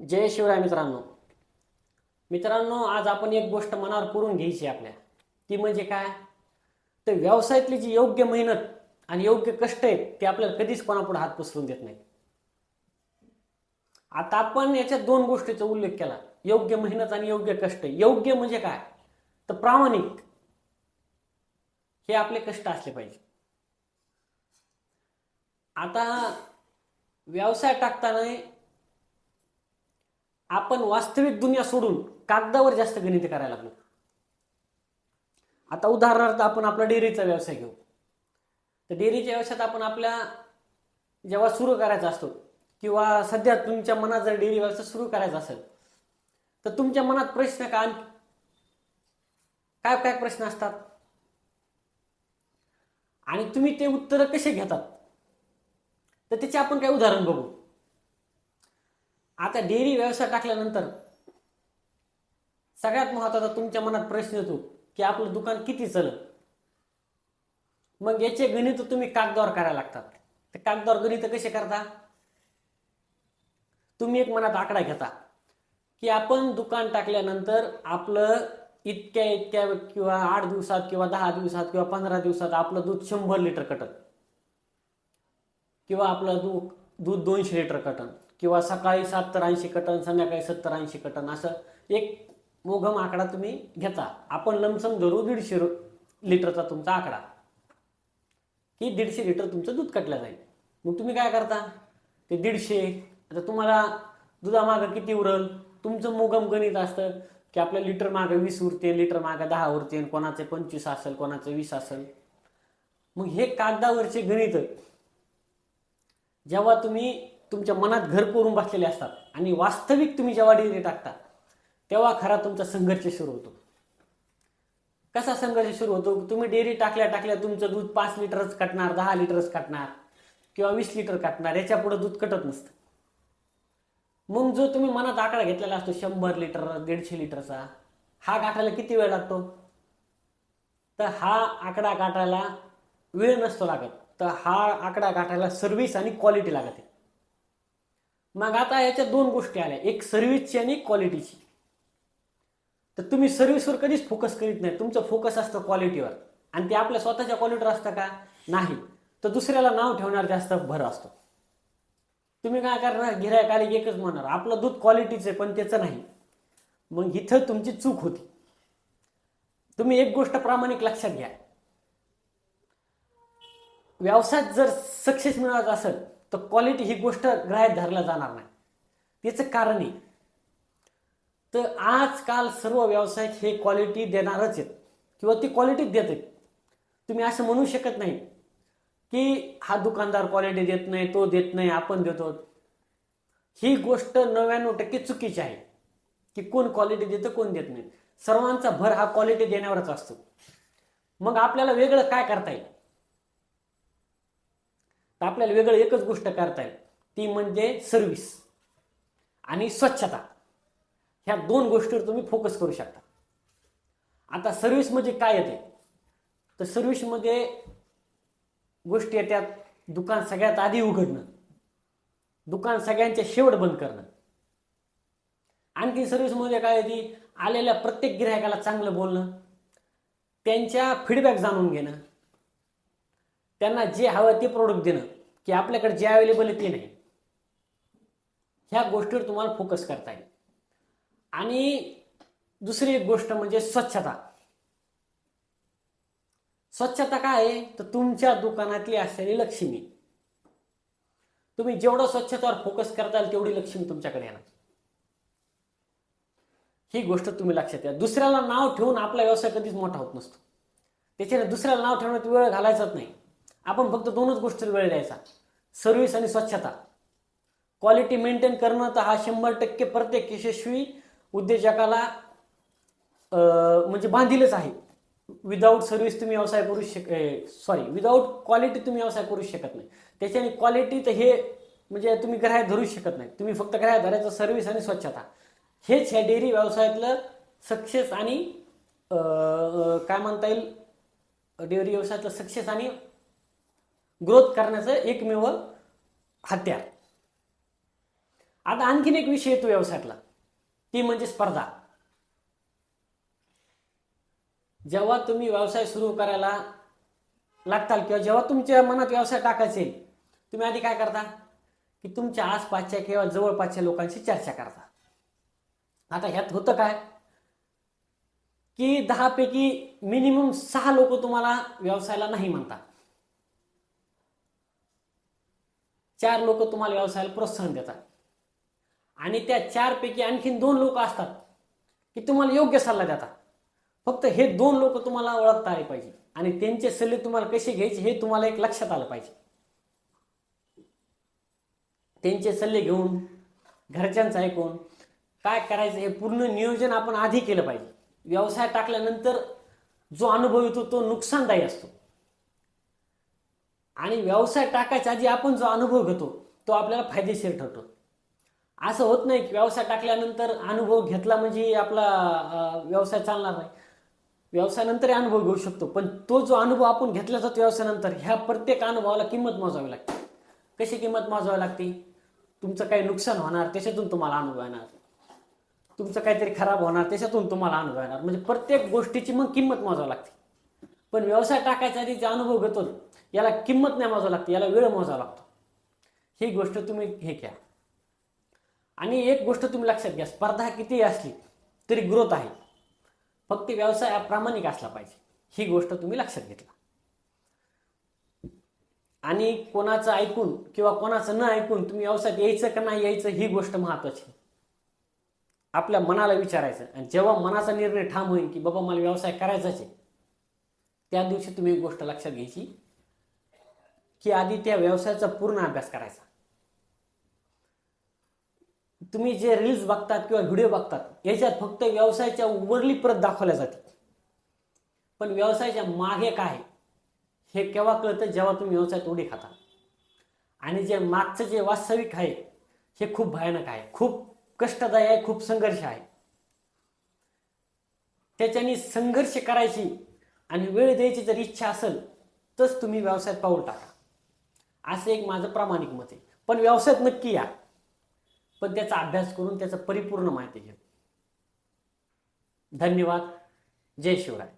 जय शिवराय मित्रांनो. मित्रांनो आज आपण एक गोष्ट मनावर करून घ्यायची आपल्या. ती म्हणजे काय? तर व्यवसायातली जी योग्य मेहनत आणि योग्य कष्ट आहेत ते आपल्याला कधीच कोणापुढे हात पसरून देत नाही आता आपण याच्यात दोन गोष्टीचा उल्लेख केला. योग्य मेहनत आणि योग्य कष्ट. योग्य म्हणजे काय? तर प्रामाणिक. हे आपले कष्ट असले पाहिजे. आता व्यवसाय टाकताना आपण वास्तविक दुनिया सोडून कागदावर जास्त गणित करायला लागलो. आता उदाहरणार्थ आपण आपला डेअरीचा व्यवसाय घेऊ. तर डेअरीच्या व्यवसायात आपण आपल्या जेव्हा सुरू करायचा असतो किंवा सध्या तुमच्या मनात जर डेअरी व्यवसाय सुरू करायचा असेल तर तुमच्या मनात प्रश्न काय काय काय प्रश्न असतात? आणि तुम्ही ते उत्तरं कसे घेतात? तर त्याचे आपण काही उदाहरण बघू. आता डेअरी व्यवसाय टाकल्यानंतर सगळ्यात महत्त्वाचा तुमच्या मनात प्रश्न येतो की आपलं दुकान किती चलत मग याचे गणित तुम्ही कागदावर करायला लागतात. ते कागदावर गणित कसे करता? तुम्ही एक मनात आकडा घेता की आपण दुकान टाकल्यानंतर आपलं इतक्या इतक्या किंवा आठ दिवसात किंवा दहा दिवसात किंवा पंधरा दिवसात आपलं दूध शंभर लिटर कटन. किंवा आपलं दूध दूध दोनशे लिटर कटन. किंवा सकाळी सत्तर ऐंशी कटन संध्याकाळी सत्तर ऐंशी कटन असं एक मोघम आकडा तुम्ही घेता. आपण लमसम धरू दीडशे लिटरचा तुमचा आकडा. की दीडशे लिटर तुमचं दूध कटलं जाईल. मग तुम्ही काय करता? ते दीडशे. आता तुम्हाला दुधामागं किती उरल? तुमचं मोगम गणित असतं की आपल्या लिटर मागं वीस उरते लिटर मागं दहा उरते कोणाचे पंचवीस असेल कोणाचे वीस असेल. मग हे कागदावरचे गणित. जेव्हा तुम्ही तुमच्या मनात घर करून बसलेले असतात आणि वास्तविक तुम्ही जेव्हा डिग्री टाकता तेव्हा खरा तुमचा संघर्ष सुरू होतो. कसा संघर्ष सुरू होतो? तुम्ही डेअरी टाकल्या टाकल्या तुमचं दूध पाच लिटरच कटणार दहा लिटरच कटणार किंवा वीस लिटर कटणार याच्यापुढे दूध कटत नसतं. मग जो तुम्ही मनात आकडा घेतलेला असतो शंभर लिटर दीडशे लिटरचा हा गाठायला किती वेळ लागतो? तर हा आकडा गाठायला वेळ नसतो लागत. तर हा आकडा गाठायला सर्व्हिस आणि क्वालिटी लागते. मग आता याच्या दोन गोष्टी आल्या. एक सर्व्हिसची आणि क्वालिटीची तर तुम्ही सर्व्हिसवर कधीच फोकस करीत नाही. तुमचं फोकस असतं क्वालिटीवर आणि ते आपल्या स्वतःच्या क्वालिटीवर असतं का? नाही. तर दुसऱ्याला नाव ठेवणार जास्त भर असतो. तुम्ही काय करणार? गिरायक आले एकच म्हणणार. आपलं दूध क्वालिटीचं आहे पण त्याचं नाही. मग इथं तुमची चूक होती. तुम्ही एक गोष्ट प्रामाणिक लक्षात घ्या. व्यवसायात जर सक्सेस मिळवायचा असेल तर क्वालिटी ही गोष्ट ग्राह्यात धरला जाणार नाही. त्याचं कारण आहे तर आजकाल सर्व व्यावसायिक हे क्वालिटी देणारच आहेत. किंवा ती क्वालिटीच देत आहेत. तुम्ही असं म्हणू शकत नाही की हा दुकानदार क्वालिटी देत नाही तो देत नाही आपण देतो. ही गोष्ट नव्याण्णव टक्के चुकीची आहे. की कोण क्वालिटी देतं कोण देत नाही. सर्वांचा भर हा क्वालिटी देण्यावरच असतो. मग आपल्याला वेगळं काय करता येईल? तर आपल्याला वेगळं एकच गोष्ट करता येईल. ती म्हणजे सर्व्हिस आणि स्वच्छता. ह्या दोन गोष्टीवर तुम्ही फोकस करू शकता. आता सर्व्हिस म्हणजे काय येते? तर सर्व्हिसमध्ये म्हणजे गोष्टी येतात दुकान सगळ्यात आधी उघडणं. दुकान सगळ्यांच्या शेवट बंद करणं. आणखी सर्व्हिसमध्ये म्हणजे काय येते? आलेल्या प्रत्येक गिरायकाला चांगलं बोलणं. त्यांच्या फीडबॅक जाणून घेणं. त्यांना जे हवं ते प्रोडक्ट देणं. की आपल्याकडे जे अवेलेबल आहे ते नाही. ह्या गोष्टीवर तुम्हाला फोकस करता येईल. आणि दुसरी एक गोष्ट म्हणजे स्वच्छता. स्वच्छता काय आहे? तर तुमच्या दुकानातली असलेली लक्ष्मी. तुम्ही जेवढं स्वच्छतेवर फोकस करताल तेवढी लक्ष्मी तुमच्याकडे येणार. ही गोष्ट तुम्ही लक्षात घ्या दुसऱ्याला नाव ठेवून आपला व्यवसाय कधीच मोठा होत नसतो. त्याच्याने दुसऱ्याला नाव ठेवण्यात वेळ घालायचाच नाही. आपण फक्त दोनच गोष्टीवर वेळ द्यायचा. सर्व्हिस आणि स्वच्छता. क्वालिटी मेंटेन करणं तर हा शंभर टक्के प्रत्येक यशस्वी उद्योजकाला म्हणजे बांधीलच आहे. विदाऊट सर्व्हिस तुम्ही व्यवसाय करू शक सॉरी विदाऊट क्वालिटी तुम्ही व्यवसाय करू शकत नाही. त्याच्याने क्वालिटी तर हे म्हणजे तुम्ही ग्राहक धरू शकत नाही. तुम्ही फक्त ग्राहक धरायचं सर्व्हिस आणि स्वच्छता. हेच ह्या डेअरी व्यवसायातलं सक्सेस आणि काय म्हणता येईल? डेअरी व्यवसायातलं सक्सेस आणि ग्रोथ करण्याचं एकमेव हत्यार. आता आणखीन एक विषय येतो व्यवसायातला. ती म्हणजे स्पर्धा. जेव्हा तुम्ही व्यवसाय सुरू करायला लागताल किंवा जेव्हा तुमच्या मनात व्यवसाय टाकायचे तुम्ही आधी काय करता? की तुमच्या आसपासच्या किंवा जवळपासच्या लोकांशी चर्चा करता. आता ह्यात होतं काय? की दहापैकी मिनिमम सहा लोक तुम्हाला व्यवसायाला नाही म्हणतात. चार लोक तुम्हाला व्यवसायाला प्रोत्साहन देतात. आणि त्या चारपैकी आणखीन दोन लोक असतात की तुम्हाला योग्य सल्ला देतात. फक्त हे दोन लोक तुम्हाला ओळखता आले पाहिजे. आणि त्यांचे सल्ले तुम्हाला कसे घ्यायचे हे तुम्हाला एक लक्षात आलं पाहिजे. त्यांचे सल्ले घेऊन घरच्यांचं ऐकून काय करायचं हे पूर्ण नियोजन आपण आधी केलं पाहिजे. व्यवसाय टाकल्यानंतर जो अनुभव येतो तो नुकसानदायी असतो. आणि व्यवसाय टाकायच्या आधी आपण जो अनुभव घेतो तो आपल्याला फायदेशीर ठरतो. असं होत नाही की व्यवसाय टाकल्यानंतर अनुभव घेतला म्हणजे आपला व्यवसाय चालणार नाही. व्यवसायानंतरही अनुभव घेऊ शकतो पण तो जो अनुभव आपण घेतला जातो व्यवसायानंतर ह्या प्रत्येक अनुभवाला किंमत मोजावी लागते. कशी किंमत मोजावी लागते? तुमचं काही नुकसान होणार त्याच्यातून तुम्हाला अनुभव येणार. तुमचं काहीतरी खराब होणार त्याच्यातून तुम्हाला अनुभव येणार. म्हणजे प्रत्येक गोष्टीची मग किंमत मोजावी लागते. पण व्यवसाय टाकायच्या आधी जे अनुभव घेतो याला किंमत नाही मोजावं लागते याला वेळ मोजावा लागतो. ही गोष्ट तुम्ही हे घ्या. आणि एक गोष्ट तुम्ही लक्षात घ्या स्पर्धा किती असली तरी ग्रोथ आहे. फक्त व्यवसाय हा प्रामाणिक असला पाहिजे ही गोष्ट तुम्ही लक्षात घेतला. आणि कोणाचं ऐकून किंवा कोणाचं न ऐकून तुम्ही व्यवसायात यायचं का नाही यायचं ही गोष्ट महत्वाची आपल्या मनाला विचारायचं आणि जेव्हा मनाचा निर्णय ठाम होईल की बाबा मला व्यवसाय करायचाच आहे त्या दिवशी तुम्ही एक गोष्ट लक्षात घ्यायची की आधी त्या व्यवसायाचा पूर्ण अभ्यास करायचा. तुम्ही जे रील्स बघतात किंवा व्हिडिओ बघतात याच्यात फक्त व्यवसायाच्या उरली परत दाखवल्या जाते. पण व्यवसायाच्या मागे काय? हे केव्हा कळतं? जेव्हा तुम्ही व्यवसायात उडी खाता. आणि जे मागचं जे वास्तविक आहे हे खूप भयानक आहे. खूप कष्टदायी आहे खूप संघर्ष आहे. त्याच्यानी संघर्ष करायची आणि वेळ द्यायची जर इच्छा असेल तरच तुम्ही व्यवसायात पाऊल टाका. असं एक माझं प्रामाणिक मत आहे. पण व्यवसायात नक्की या. पण त्याचा अभ्यास करून त्याचं परिपूर्ण माहिती घ्या. धन्यवाद. जय शिवराय.